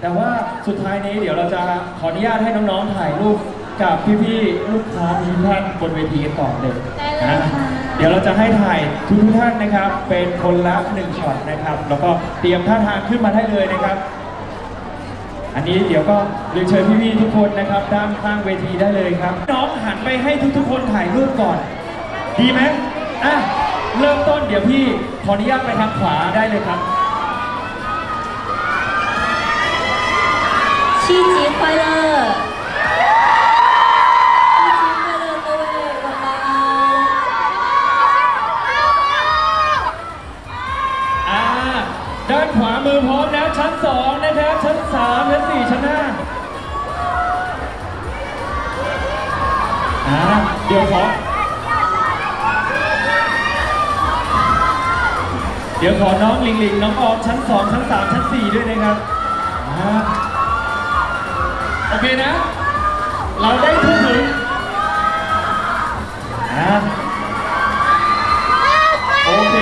แต่ว่าสุดท้ายนี้เดี๋ยวเราจะขออนุญาตให้น้องๆถ่ายรูปกับพี่ๆลูกค้าทุกท่านบนเวทีกันก่อนเลยได้เลยค่ะนะเดี๋ยวเราจะให้ถ่ายทุกๆท่านนะครับ เป็นคนละหนึ่งช็อตนะครับ แล้วก็เตรียมท่าทางขึ้นมาได้เลยนะครับ อันนี้เดี๋ยวก็เรียนเชิญพี่ๆทุกคนนะครับ ด้านข้างเวทีได้เลยครับ น้องหันไปให้ทุกๆคนถ่ายรูปก่อน ดีไหมอะเริ่มต้นเดี๋ยวพี่ขออนุญาตไปทางขวาได้เลยครับ 七夕快乐！七夕快乐，各位晚安。 อ่าด้านขวามือพร้อมแล้วชั้นสองนะครับ ชั้นสามชั้นสี่ชั้นห้าอ่าเดี๋ยวขอ เดี๋ยวขอน้องลิงลิงน้องออมชั้นสองชั้นสามชั้นสี่ด้วยนะครับอ่า โอเคนะ เราได้ทุกถึงอ่าโอเค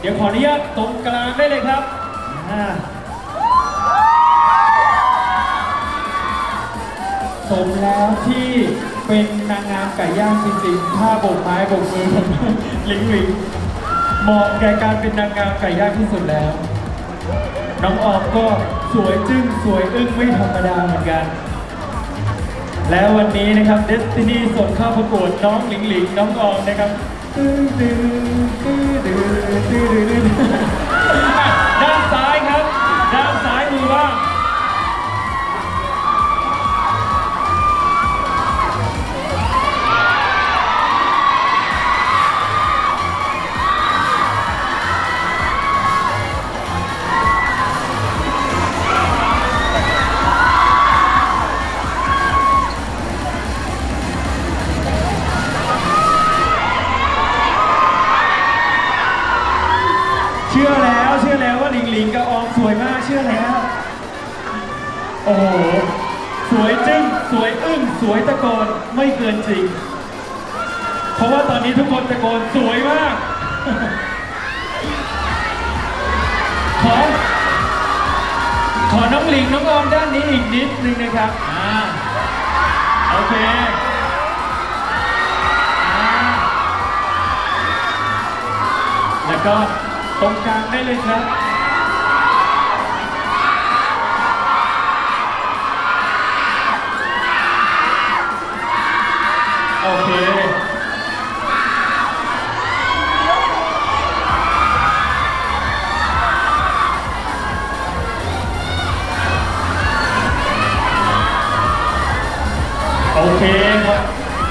เดี๋ยวขออนุญาตตรงกลางได้เลยครับอ่าสมแล้วที่เป็นนางงามไก่ย่างจริงๆท่าโบกไม้โบกมือลิงลิงเหมาะแก่การเป็นนางงามไก่ย่างที่สุดแล้ว น้องออมก็สวยจึ้งสวยอึ้งไม่ธรรมดาเหมือนกัน แล้ววันนี้นะครับเดสตินีส่งเข้าประกวดน้องหลิงหลิงน้องออมนะครับตื้อตื้อตื้อตื้อตื้อ แล้วเชื่อแล้วว่าหลิงหลิงกับออมสวยมากเชื่อแล้ว โอ้โหสวยจึ้งสวยอึ้งสวยตะโกนไม่เกินจริง เพราะว่าตอนนี้ทุกคนตะโกนสวยมาก ขอ ขอน้องหลิงน้องออมด้านนี้อีกนิดนึงนะครับอ่าโอเคแล้วก็ ตรงกลางได้เลยครับ โอเค โอเคขอ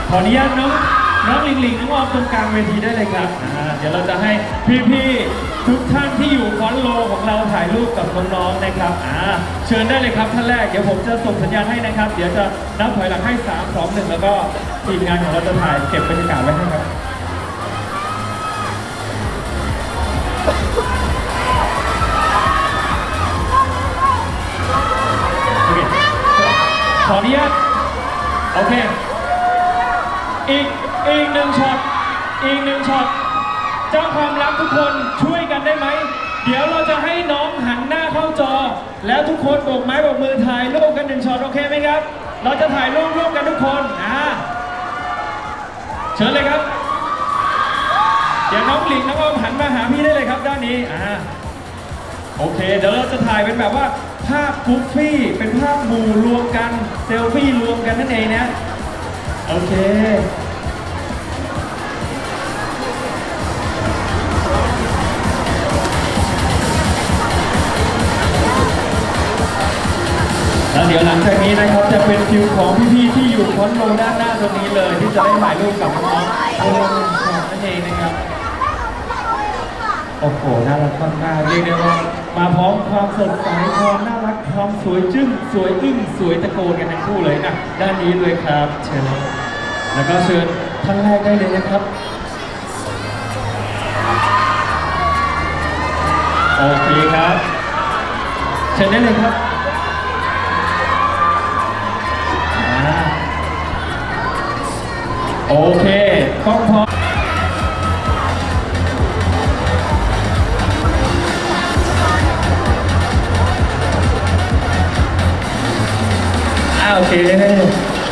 ขออนุญาตน้อง น้องลิงลิงน้องออมตรงกลางเวทีได้เลยครับอ่าเดี๋ยวเราจะให้พี่ๆทุกท่านที่อยู่ฟอนโลของเราถ่ายรูปกับน้องๆนะครับอ่าเชิญได้เลยครับท่านแรกเดี๋ยวผมจะส่งสัญญาณให้นะครับ เดี๋ยวจะนับถอยหลังให้3 2 1แล้วก็ทีมงานของเราจะถ่ายเก็บบรรยากาศไว้ให้ครับโอเคขออนุญาตโอเคอีก อีกหนึ่งช็อต อีกหนึ่งช็อต เจ้าความรักทุกคนช่วยกันได้ไหม เดี๋ยวเราจะให้น้องหันหน้าเข้าจอ แล้วทุกคนโบกไม้โบกมือถ่ายรูปกันหนึ่งช็อตโอเคไหมครับ เราจะถ่ายรูปร่วมกันทุกคนอ่าเชิญเลยครับ เดี๋ยวน้องหลิงน้องอมหันมาหาพี่ได้เลยครับด้านนี้อ่าโอเค เดี๋ยวเราจะถ่ายเป็นแบบว่าภาพกรุ๊ปฟี่เป็นภาพหมู่รวมกันเซลฟี่รวมกันนั่นเองนะ โอเค แล้วเดี๋ยวหลังจากนี้นะครับจะเป็นคิวของพี่ๆที่อยู่คอนโดด้านหน้าตรงนี้เลย ที่จะได้ถ่ายรูปกับน้องๆโอ้นั่นเองนะครับโอ้โหน่ารักมากๆเรียกได้ว่ามาพร้อมความสดใสความน่ารักความสวยจึ้งสวยอึ้งสวยตะโกนกันทั้งคู่เลยอะด้านนี้เลยครับ เชิญแล้วก็เชิญท่านแรกได้เลยนะครับโอเคครับ เชิญได้เลยครับ โอเคกล้องพร้อมโอเค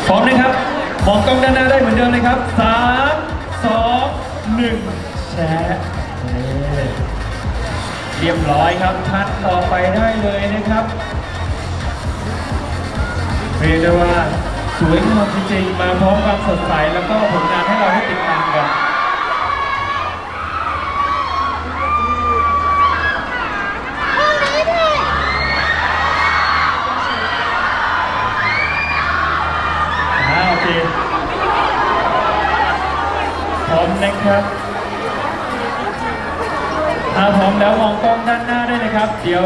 พร้อมนะครับ มองกล้องด้านหน้าได้เหมือนเดิมเลยครับสามสองหนึ่งแชร์เรียบร้อยครับท่านต่อไปได้เลยนะครับเรียกได้ว่า สวยงามจริงๆ มาพร้อมความสดใสแล้วก็ผลงานให้เราได้ติดตามกันอ่าโอเคพร้อมนะครับถ้าพร้อมแล้วมองกล้องด้านหน้าได้เลยครับ เดี๋ยว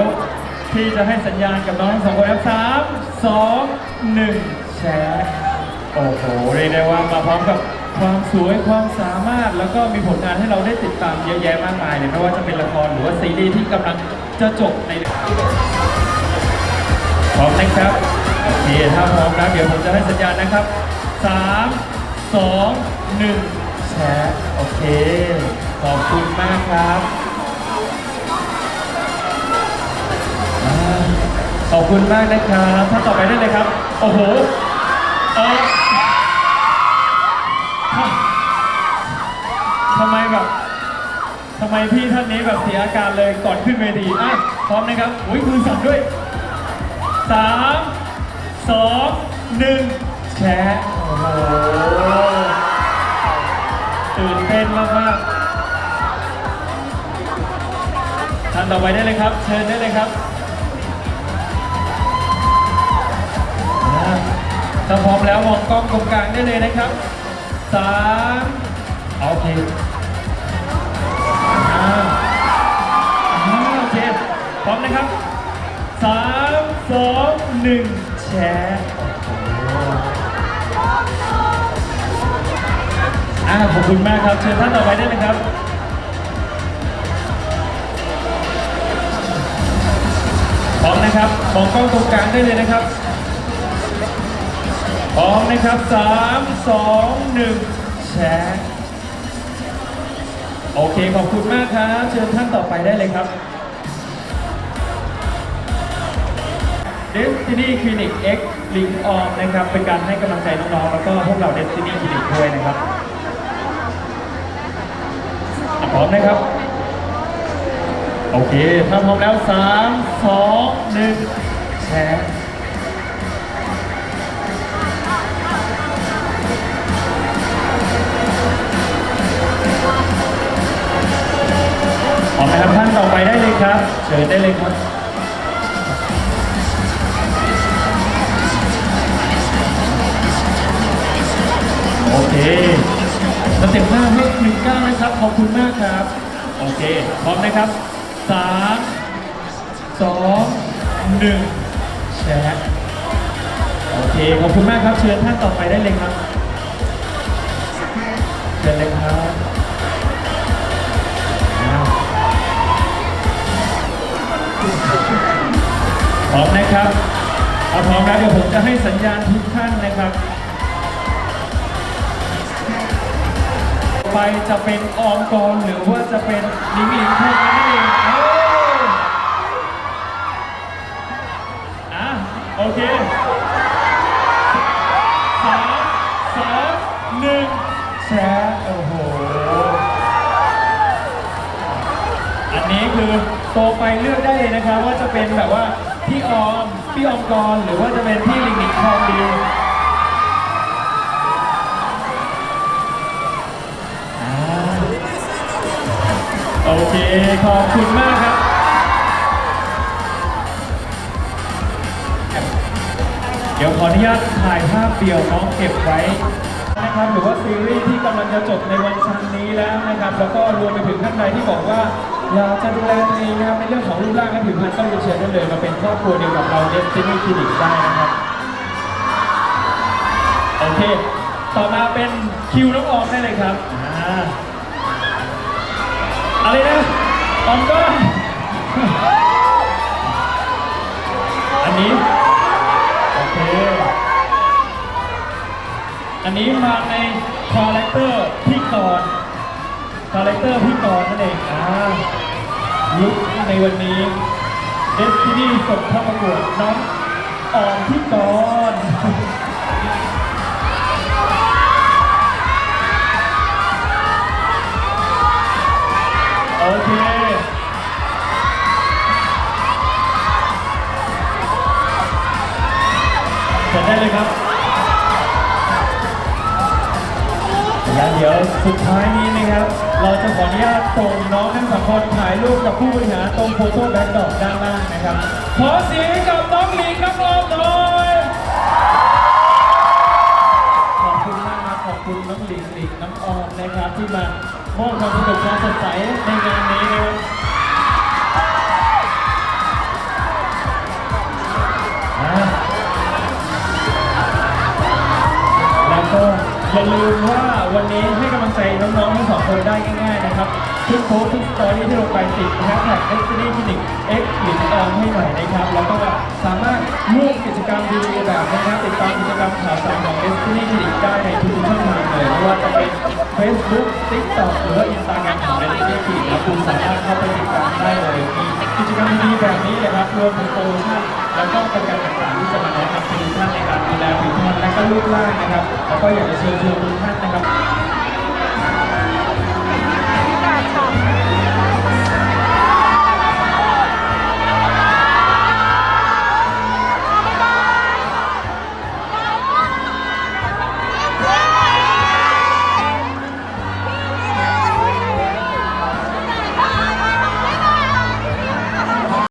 พี่จะให้สัญญาณกับน้องทั้งสองคนครับสามสองหนึ่ง แชร์โอ้โหเรียกได้ว่ามาพร้อมกับความสวยความสามารถแล้วก็มีผลงานให้เราได้ติดตามเยอะแยะมากมายเลยไม่ว่าจะเป็นละครหรือว่าซีรีส์ที่กำลังจะจบในพร้อมนะครับโอเคถ้าพร้อมแล้วเดี๋ยวผมจะให้สัญญาณนะครับ 3 2 1 แชร์โอเค ขอบคุณมากครับขอบคุณมากนะครับท่านต่อไปได้เลยครับ โอ้โห เออทำไมแบบทำไมพี่ท่านนี้แบบเสียอาการเลยก่อนขึ้นเวทีอะพร้อมนะครับอุ้ยมือสั่นด้วยสามสองหนึ่งแชร์โอ้โหตื่นเต้นมากๆท่านต่อไปได้เลยครับ เชิญได้เลยครับ ถ้าพร้อมแล้วมองกล้องตรงกลางได้เลยนะครับสามโอเคโอเค พร้อมนะครับสามสองหนึ่งแชร์อ่าขอบคุณมากครับ เชิญท่านต่อไปได้เลยครับพร้อมนะครับมองกล้องตรงกลางได้เลยนะครับ พร้อมนะครับสามสองหนึ่งแชร์โอเคขอบคุณมากครับ เชิญท่านต่อไปได้เลยครับ Destiny Clinic X ลิงออมนะครับ เป็นการให้กำลังใจน้องๆ แล้วก็พวกเรา Destiny Clinic ด้วยนะครับพร้อมนะครับ โอเค ถ้าพร้อมแล้ว 3 2 1แชร์ พร้อมนะครับท่านต่อไปได้เลยครับ เชิญได้เลยครับโอเคสเต็ปหน้าให้หนึ่งก้าวนะครับ ขอบคุณมากครับ โอเค พร้อมนะครับสามสองหนึ่งแชร์โอเค ขอบคุณมากครับ เชิญท่านต่อไปได้เลยครับ เชิญเลยครับ ร้อมนะครับเอาพร้อมแล้วเดี๋ยวผมจะให้สัญญาณทุกท่านนะครับ ไปจะเป็นออมกรหรือว่าจะเป็นลิงลิงพวกนั้นเองเอ้ยอะโอเคสามสองหนึ่งแชร์โอ้โห อันนี้คือโตไปเลือกได้เลยนะครับว่าจะเป็นแบบว่า พี่ออมพี่ออมกรหรือว่าจะเป็นพี่ลิงลิงทองดีอโอเคขอบคุณมากครับเดี๋ยวขออนุญาตถ่ายภาพเดี่ยวน้องเก็บไว้นะครับหรือว่าซีรีส์ที่กำลังจะจบในวันชันนี้แล้วนะครับ แล้วก็รวมไปถึงท่านใดที่บอกว่า อยากจะดูแลตัวเองนะครับในเรื่องของรูปร่างและผิวพรรณก็เรียนเชิญได้เลยมาเป็นครอบครัวเดียวกับเรา Destiny Clinic ได้นะครับโอเค ต่อมาเป็นคิวน้องออมได้เลยครับอ่าอะไรนะออมก้อนอันนี้โอเคอันนี้มาในคาแรคเตอร์พี่กรณ์ คาแรคเตอร์พี่กรณ์นั่นเองอ่าลุคในวันนี้ Destiny ส่งเข้าประกวดน้องออมที่กรโอเคเสร็จได้เลยครับ แล้วเดี๋ยวสุดท้ายนี้นะครับ เราจะขออนุญาตส่งน้องทั้งสองคนถ่ายรูปกับผู้บริหารตรงโฟโต้แบ็กดอปด้านล่างนะครับ ขอเสียงให้กับน้องหลิงน้องออมหน่อยขอบคุณมากครับขอบคุณน้องหลิงหลิงน้องออมนะครับ ที่มามอบความสนุกความสดใสในงานนี้นะครับแล้วก็อย่าลืมว่า วันนี้ให้กำลังใจน้องๆทั้งสองคนได้ง่ายๆนะครับทุกโพสทุกสตอรี่ที่ลงไปติดแฮชแท็ก Destiny Clinic X หรือออมให้หน่อยนะครับ แล้วก็สามารถร่วมกิจกรรมดีๆแบบนะครับติดตามกิจกรรมข่าวสารของ Destiny Clinic ได้ในทุกๆช่องทางเลยไม่ว่าจะเป็น Facebook TikTok หรือว่า Instagram ของ Destiny Clinic นะคุณสามารถเข้าไปติดตามได้เลยมีกิจกรรมดีๆแบบนี้นะครับรวมถึงโปรโมชั่นแล้วก็ประกันต่างๆที่จะมาแนะนำทุกท่านในการดูแลผิวพรรณและก็รูปร่างนะครับแล้วก็อยากจะเชิญชวนทุกท่านนะครับ